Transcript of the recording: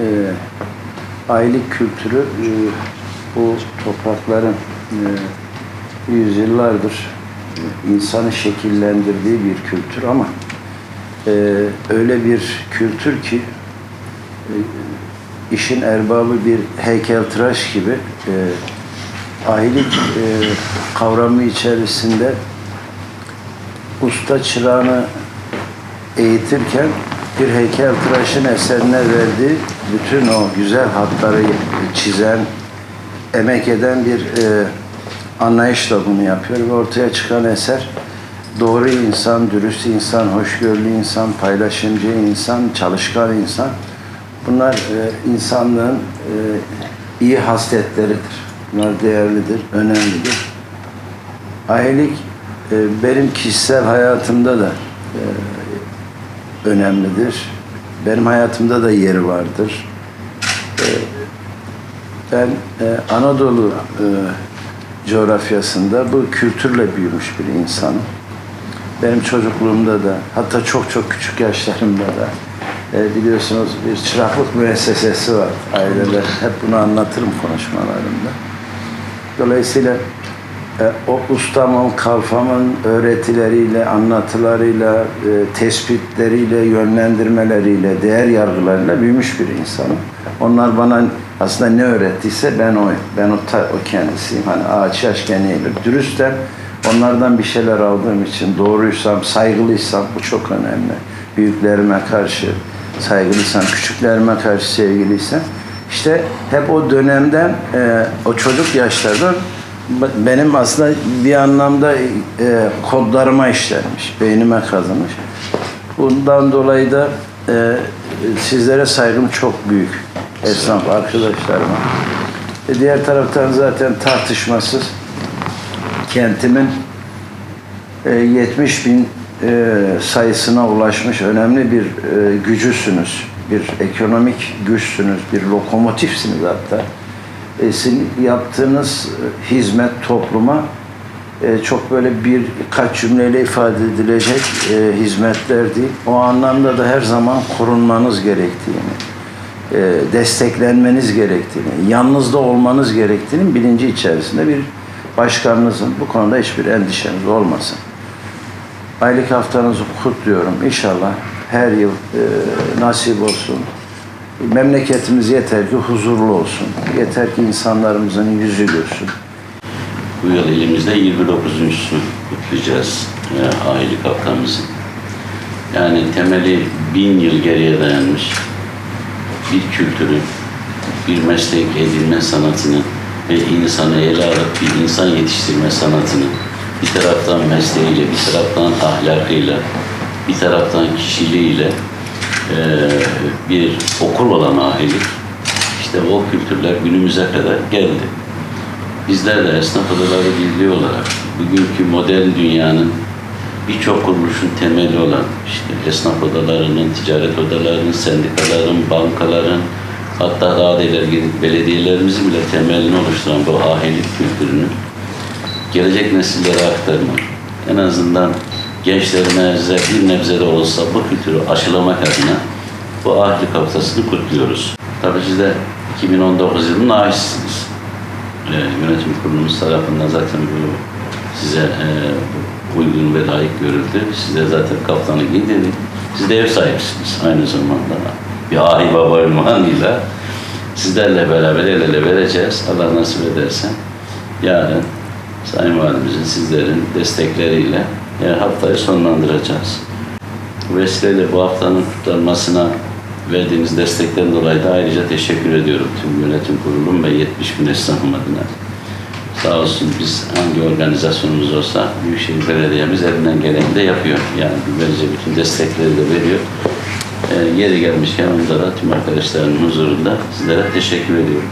e, aylık kültürü e, bu toprakların e, yüzyıllardır insanı şekillendirdiği bir kültür ama e, öyle bir kültür ki e, işin erbabı bir heykeltıraş gibi e, ahilik e, kavramı içerisinde usta çırağını eğitirken bir heykeltıraşın eserine verdiği bütün o güzel hatları çizen, emek eden bir e, anlayışla bunu yapıyor ve ortaya çıkan eser doğru insan, dürüst insan, hoşgörülü insan, paylaşımcı insan, çalışkan insan. Bunlar e, insanlığın e, iyi hasletleridir. Bunlar değerlidir, önemlidir. Ahilik e, benim kişisel hayatımda da e, önemlidir. Benim hayatımda da yeri vardır. E, ben e, Anadolu e, coğrafyasında bu kültürle büyümüş bir insanım. Benim çocukluğumda da hatta çok çok küçük yaşlarımda da e, biliyorsunuz bir çıraklık müessesesi var aileler. Hep bunu anlatırım konuşmalarımda. Dolayısıyla o ustamın, kalfamın öğretileriyle, anlatılarıyla, e, tespitleriyle, yönlendirmeleriyle, değer yargılarıyla büyümüş bir insanım. Onlar bana aslında ne öğrettiyse ben o, ben o, ta, o kendisiyim. Hani ağaç yaşken eğilir. Dürüstten onlardan bir şeyler aldığım için doğruysam, saygılıysam bu çok önemli. Büyüklerime karşı saygılıysam, küçüklerime karşı sevgiliysem işte hep o dönemden, e, o çocuk yaşlardan benim aslında bir anlamda e, kodlarıma işlenmiş, beynime kazınmış. Bundan dolayı da e, sizlere saygım çok büyük esnaf arkadaşlarıma. E, diğer taraftan zaten tartışmasız kentimin e, 70 bin e, sayısına ulaşmış önemli bir e, gücüsünüz. Bir ekonomik güçsünüz, bir lokomotifsiniz hatta. Sizin yaptığınız e, hizmet topluma e, çok böyle birkaç cümleyle ifade edilecek e, hizmetler değil. O anlamda da her zaman korunmanız gerektiğini, desteklenmeniz gerektiğini, yalnız da olmanız gerektiğinin bilinci içerisinde bir başkanınızın bu konuda hiçbir endişeniz olmasın. Aylık haftanızı kutluyorum. İnşallah her yıl nasip olsun. Memleketimiz yeter ki huzurlu olsun. Yeter ki insanlarımızın yüzü gülsün. Bu yıl elimizde 29.sunu kutlayacağız e, ailelik haftamızı. Yani temeli bin yıl geriye dayanmış bir kültürü, bir meslek edinme sanatını ve insanı ele alıp bir insan yetiştirme sanatını bir taraftan mesleğiyle, bir taraftan ahlakıyla, bir taraftan kişiliğiyle bir okul olan ahilik, işte o kültürler günümüze kadar geldi. Bizler de esnaf odaları birliği olarak bugünkü modern dünyanın birçok kuruluşun temeli olan işte esnaf odalarının, ticaret odalarının, sendikaların, bankaların, hatta daha ileri gidip belediyelerimizin bile temelini oluşturan bu ahilik kültürünü gelecek nesillere aktarmak, en azından gençlerimize bir nebze de olsa bu kültürü aşılamak adına bu ahilik haftasını kutluyoruz. Tabii siz de 2019 yılının aşısınız. Ee, yönetim kurulumuz tarafından zaten bu size e, uygun ve layık görüldü. Size zaten kaftanı giydirdik. Siz de ev sahibisiniz aynı zamanda. Bir ahi baba ünvanıyla sizlerle beraber el ele vereceğiz. Allah nasip ederse yarın Sayın Valimizin sizlerin destekleriyle e, haftayı sonlandıracağız. Vesileyle bu haftanın kutlanmasına verdiğiniz destekten dolayı da ayrıca teşekkür ediyorum tüm yönetim kurulum ve 70 bin esnafım adına. Sağ olsun biz hangi organizasyonumuz olsa Büyükşehir Belediye'miz elinden geleni de yapıyor. Yani böylece bütün destekleri de veriyor. Ee, yeri gelmişken onlara tüm arkadaşlarımın huzurunda sizlere teşekkür ediyorum.